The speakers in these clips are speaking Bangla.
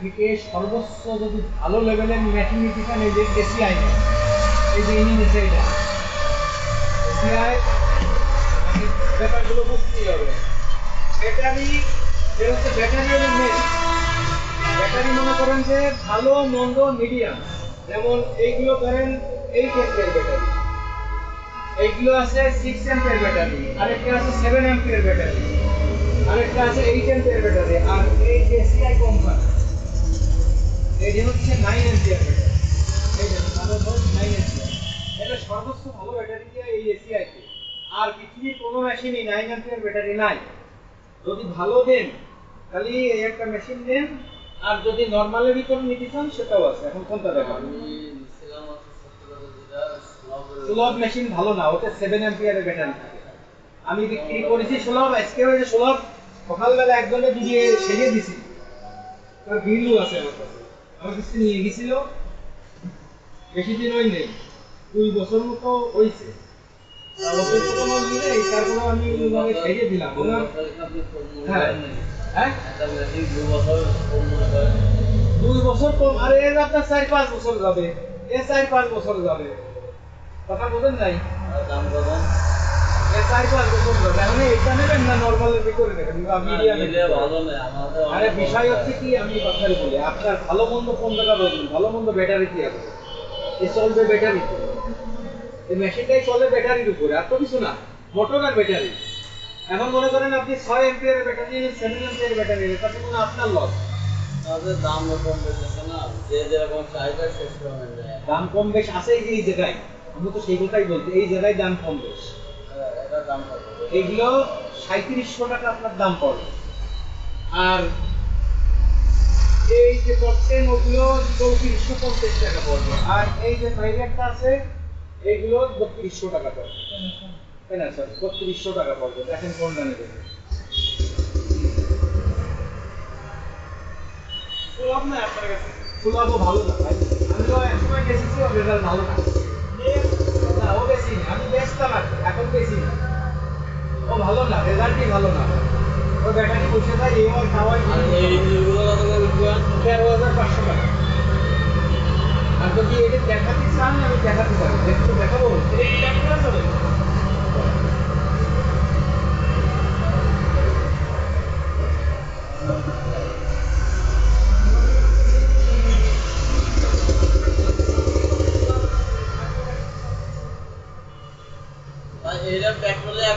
থেকে যদি ভালো লেভেলের চান এই যে এসিআই এই যে এসিআই ব্যাপারগুলো বুঝতেই হবে। ব্যাটারি হচ্ছে ব্যাটারি ব্যাটারি মনে করেন যে ভালো, মন্দ মিডিয়াম যেমন এইগুলো ধরেন এই ক্ষেত্রের ব্যাটারি এইগুলো আছে সিক্স অ্যাম্পের ব্যাটারি আরেকটা আছে সেভেন অ্যাম্পের ব্যাটারি আরেকটা আছে এইট অ্যাম্পের ব্যাটারি আর এই যে এসিআই কোম্পানি এইটা হচ্ছে নাইন অ্যাম্পিয়ার ব্যাটারি এই যে নাইন অ্যাম্পিয়ার এটা সর্বোচ্চ ভালো ব্যাটারি দিয়ে এই এসিআই তে। আর পৃথিবীর কোনো মেশিনই নাইন অ্যাম্পিয়ার ব্যাটারি নাই। যদি ভালো দেন, তাহলে একটা মেশিন দেন আর যদি নর্মালের ভিতরে নিতে চান, সেটাও আছে। এখন কোনটা দেখাবো আমি নিছিলাম হচ্ছে সত্যি যেটা সুলভ মেশিন ভালো না ওটা সেভেন অ্যাম্পিয়ারের ব্যাটারি আমি বিক্রি করেছি সুলভ আজকে যে সুলভ সকালবেলা একজনে দিয়ে সেজে দিছি। তার বিলও আছে আমার কাছে। আমার কাছে নিয়ে গেছিল, বেশি দিন ওই নেই, দুই বছর মতো হয়েছে আমি দিলাম। হ্যাঁ হ্যাঁ? দুই বছর আরে চার পাঁচ বছর যাবে, এ চার পাঁচ বছর যাবে। কথা বোঝেন নাই? আর দাম আমাদের আরে বিষয় হচ্ছে কি আমি কথাই বলি। আপনার ভালো মন্দ কোন জায়গা বলবেন ভালো মন্দ ব্যাটারি কি আছে এ চলবে ব্যাটারি এই মেশিনটাই চলে ব্যাটারির উপরে আর তো কিছু না। মোটর আর ব্যাটারি এখন মনে করেন আপনি ছয় ampere battery seven ampere battery তাতে কোনো আপনার লস তাদের দাম কম বেশি না যে যেরকম চাহিদা শেষ দাম কম বেশ আছে এই জায়গায়। আমি তো সেই কথাই বলছি, এই জায়গায় দাম কম বেশ। এগুলো সাঁত্রিশশো টাকা আপনার দাম পড়ে। আর এই যে করছেন ওগুলো চৌত্রিশশো পঞ্চাশ টাকা পড়বে। আর এই যে প্রাইভেটটা আছে এইগুলো বত্রিশশো টাকা পড়বে। তাই না স্যার বত্রিশশো টাকা পড়বে। দেখেন কোনটা নেবেন সুলভ না আপনার কাছে? সুলভও ভালো না, ভাই। আমি তো একসময় বেশি রেজাল্ট ভালো না। না ও বেশি না আমি বেচতাম আর এখন বেশি না। ও ভালো না রেজাল্টই ভালো না। ও ব্যাটারি বসে থাকে এ ওর খাওয়াই এই তেরো হাজার পাঁচশো টাকা। আর যদি এটা দেখাতে চান আমি দেখাতে পারি। দেখতে দেখাবো? এটা কি দেখাতে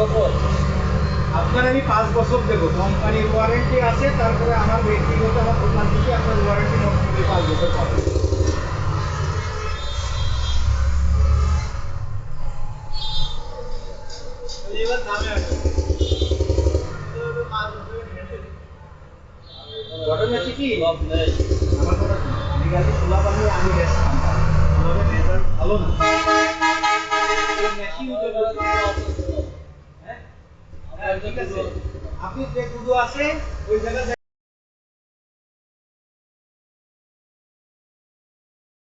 বছর। আপনার আমি পাঁচ বছর দেবো। কোম্পানির ওয়ারেন্টি আছে তারপরে আমার ব্যক্তিগত আমার দোকান থেকে আপনার ওয়ারেন্টি মোটামুটি পাঁচ বছর পাবেন। এবার দামে আসবে ঘটনা হচ্ছে কি? আমার কথা শুনুন। আমি গাড়ি আমি আমি বেচতাম ভালো না এই মেশিন হ্যাঁ হ্যাঁ ঠিক আছে। আপনি যে দুধ আছে ওই জায়গায়